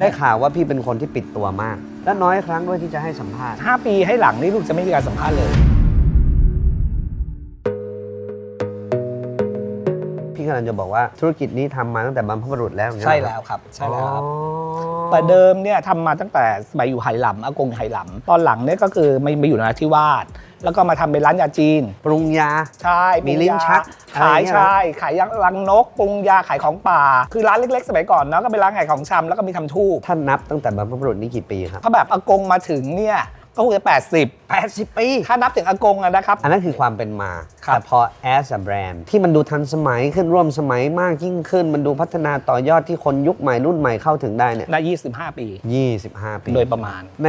ได้ข่าวว่าพี่เป็นคนที่ปิดตัวมาก และน้อยครั้งด้วยที่จะให้สัมภาษณ์ห้าปีให้หลังนี่ลูกจะไม่มีการสัมภาษณ์เลย พี่กำลังจะบอกว่าธุรกิจนี้ทำมาตั้งแต่บรรพบุรุษแล้วอย่างเงี้ยใช่เหรอแล้วครับ ใช่แล้วครับ อ๋อ แต่เดิมเนี่ยทำมาตั้งแต่สมัยอยู่ไหหลำอากงไหหลำตอนหลังเนี่ยก็คือมามาอยู่นราธิวาสแล้วก็มาทำเป็นร้านยาจีน ปรุงยา ใช่มีปรุงลิ้นยาชักขายอะไรเงี้ยใช่ขายยังรังนกปรุงยาขายของป่า คือร้านเล็กๆ สมัยก่อนเนาะก็เป็นร้านขายของชำแล้วก็มีทำทูบท่านนับตั้งแต่บรรพบุรุษนี่กี่ปีครับถ้าแบบอากงมาถึงเนี่ย ก็คงจะ 80 80 ปี ถ้านับถึงอากงอะนะครับ อันนั้นคือความเป็นมา ครับ แต่พอ as a brand ที่มันดูทันสมัยขึ้นร่วมสมัยมากยิ่งขึ้น มันดูพัฒนาต่อยอดที่คนยุคใหม่รุ่นใหม่เข้าถึงได้เนี่ยได้25 ปี 25 ปี โดยประมาณ ใน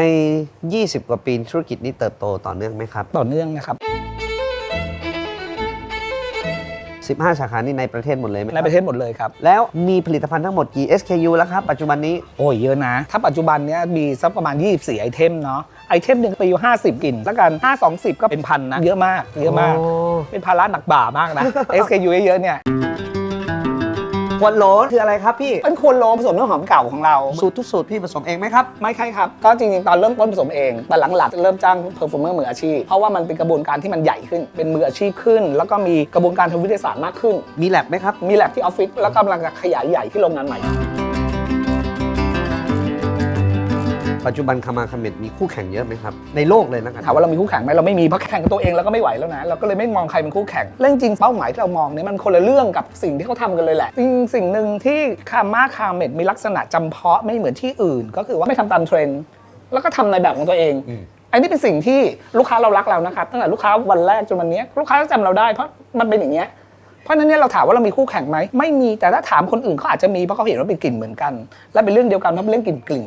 20 กว่าปีธุรกิจนี้เติบโตต่อเนื่องไหมครับ ต่อเนื่องนะครับ 15 สาขานี่ในประเทศหมดเลยไหมคในรับประเทศหมดเลยครับ แล้วมีผลิตภัณฑ์ทั้งหมดกี่ SKU แล้วครับ ปัจจุบันนี้ โอ้ยเยอะนะ ถ้าปัจจุบันเนี้ยมีสักประมาณ 24 ไอเทมเนาะไอเทมหนึ่งไปอยู่50กลิ่นแล้วกัน5 2 0 ก็เป็นพันนะ เยอะมากเยอะมากโอ้เป็นภาระหนักบ่ามากนะ SKU เยอะๆเนี่ย ขวดโหลคืออะไรครับพี่เป็นคนโลผสมน้ำหอมเก่าของเรา สูตรทุกสูตรพี่ผสมเองไหมครับ ไม่ใช่ครับ ก็จริงๆ ตอนเริ่มต้นผสมเอง แต่หลังๆเริ่มจ้างเพอร์ฟอร์เมอร์มืออาชีพ เพราะว่ามันเป็นกระบวนการที่มันใหญ่ขึ้น เป็นมืออาชีพขึ้น แล้วก็มีกระบวนการทางวิทยาศาสตร์มากขึ้น มีแลบไหมครับ มีแลบที่ออฟฟิศ แล้วกำลังจะขยายใหญ่ที่โรงงานใหม่ ปัจจุบันคามาคาเมดมีคู่แข่งเยอะไหมครับ ในโลกเลยนะกันถามว่าเรามีคู่แข่งไหมเราไม่มีเพราะแข่งกับตัวเองเราก็ไม่ไหวแล้วนะเราก็เลยไม่มองใครเป็นคู่แข่งเรื่องจริงเป้าหมายที่เรามองเนี่ยมันคนละเรื่องกับสิ่งที่เขาทำกันเลยแหละจริงๆสิ่งหนึ่งที่คาม่าคาเมดมีลักษณะจำเพาะไม่เหมือนที่อื่น ก็คือว่าไม่ทำตามเทรนด์แล้วก็ทำในแบบของตัวเองอันนี้เป็นสิ่งที่ลูกค้าเรารักเรานะครับตั้งแต่ลูกค้าวันแรกจนวันนี้ลูกค้าก็จำเราได้เพราะมันเป็นอย่างเงี้ยเพราะฉะนั้นเนี่ยเราถามว่าเรามีคู่แข่งไหมไม่มีแต่ถ้าถามคนอื่นเขาอาจจะมีเพราะเขาเห็นว่าเป็นกลิ่นเหมือนกัน และเป็นเรื่องเดียวกันเพราะเป็นเรื่องกลิ่นกลิ่น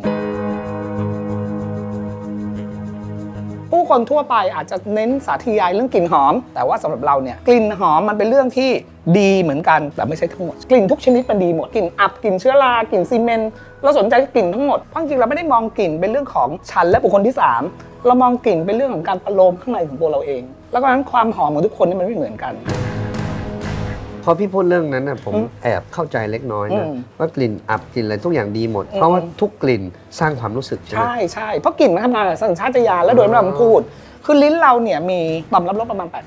ผู้คนทั่วไปอาจจะเน้นสาธยายเรื่องกลิ่นหอม แต่ว่าสำหรับเราเนี่ยกลิ่นหอมมันเป็นเรื่องที่ดีเหมือนกันแต่ไม่ใช่ทั้งหมด กลิ่นทุกชนิดมันดีหมดกลิ่นอับกลิ่นเชื้อรากลิ่นซีเมนต์เราสนใจกลิ่นทั้งหมดเพราะจริงเราไม่ได้มองกลิ่นเป็นเรื่องของฉันและบุคคลที่สามเรามองกลิ่นเป็นเรื่องของการประโลมข้างในของตัวเราเอง แล้วก็นั้นความหอมของทุกคนนี่มันไม่เหมือนกัน พอพี่พูดเรื่องนั้นนะผมอืมแอบเข้าใจเล็กน้อยนะอืมว่ากลิ่นอับกลิ่นอะไรทุกอย่างดีหมดอืมเพราะว่าทุกกลิ่นสร้างความรู้สึกใช่ไหมใช่ใช่เพราะกลิ่นมันทำงานกับสัญชาตญาณและโดยไม่ต้องพูด คือลิ้นเราเนี่ยมีต่อมรับรสประมาณ 8,000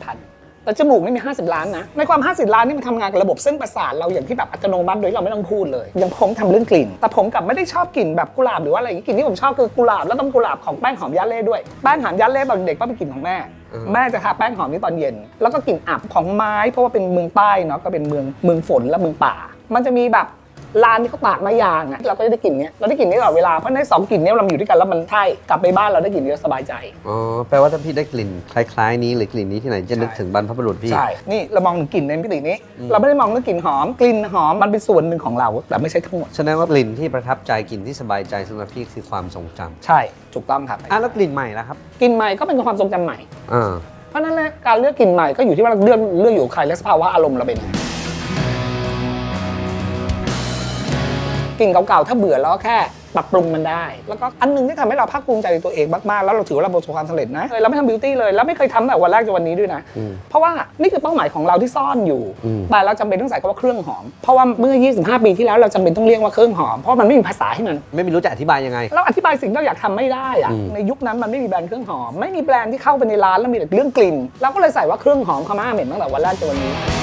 แต่จมูกนี่มี 50 ล้านนะ ในความ 50 ล้านนี่มันทำงานกับระบบเส้นประสาทเราอย่างที่แบบอัตโนมัติโดยที่เราไม่ต้องพูดเลยอย่างผมทำเรื่องกลิ่น แต่ผมกลับไม่ได้ชอบกลิ่นแบบกุหลาบหรือว่าอะไรอย่างนี้กลิ่นที่ผมชอบคือกุหลาบแล้วต้องกุหลาบของแป้งหอมยาเล่ด้วยแป้งหอมยาเล่ตอนเด็กก็เป็นกลิ่นของแม่อืม แม่จะทาแป้งหอมนี่ตอนเย็น แล้วก็กลิ่นอับของไม้เพราะว่าเป็นเมืองใต้เนาะก็เป็นเมืองเมืองฝนและเมืองป่า มันจะมีแบบ ลานที่เขาตากไม้ยางอะเราก็จะได้กลิ่นเนี้ยเราได้กลิ่นนี้ตลอดเวลาเพราะในสองกลิ่นเนี้ยเราอยู่ด้วยกันแล้วมันใช่กลับไปบ้านเราได้กลิ่นนี้เราสบายใจ อ๋อ แปลว่าถ้าพี่ได้กลิ่นคล้ายๆนี้หรือกลิ่นนี้ที่ไหนจะนึกถึงบรรพบุรุษพี่ ใช่ นี่เรามองถึงกลิ่นในมิตินี้ เราไม่ได้มองเรื่องกลิ่นหอม กลิ่นหอมมันเป็นส่วนหนึ่งของเรา แต่ไม่ใช่ทั้งหมด แสดงว่ากลิ่นที่ประทับใจกลิ่นที่สบายใจสำหรับพี่คือความทรงจำใช่ถูกต้องครับอะแล้วกลิ่นใหม่ล่ะครับกลิ่นใหม่ก็เป็นความทรงจำใหม่ อ่า เพราะฉะนั้นแหละการเลือกกลิ่นใหม่ก็อยู่ที่ว่าเราเลือกเลือกอยู่กับใครและสภาวะอารมณ์เราเป็นยังไง กลิ่นเก่าๆ ถ้าเบื่อแล้วก็แค่ปรับปรุงมันได้ แล้วก็อันหนึงที่ทำให้เราภาคภูมิใจในตัวเองมากๆ แล้วเราถือว่าเราประสบความสำเร็จนะเราไม่ทำบิวตี้เลย แล้วไม่เคยทำตั้งแต่วันแรกจนวันนี้ด้วยนะอืมเพราะว่านี่คือเป้าหมายของเราที่ซ่อนอยู่อืมแต่เราจำเป็นต้องใส่คำว่าเครื่องหอม เพราะว่าเมื่อ 25 ปีที่แล้วเราจำเป็นต้องเรียกว่าเครื่องหอม เพราะมันไม่มีภาษาให้มัน ไม่รู้จะอธิบายยังไง เราอธิบายสิ่งที่เราอยากทำไม่ได้อะอืมในยุคนั้นมันไม่มีแบรนด์เครื่องหอม ไม่มีแบรนด์ที่เข้าไปในร้านแล้วมีแต่เรื่องกลิ่น เราก็เลยใส่ว่าเครื่องหอมคาม่าเหม็นตั้งแต่วันแรกจนวันนี้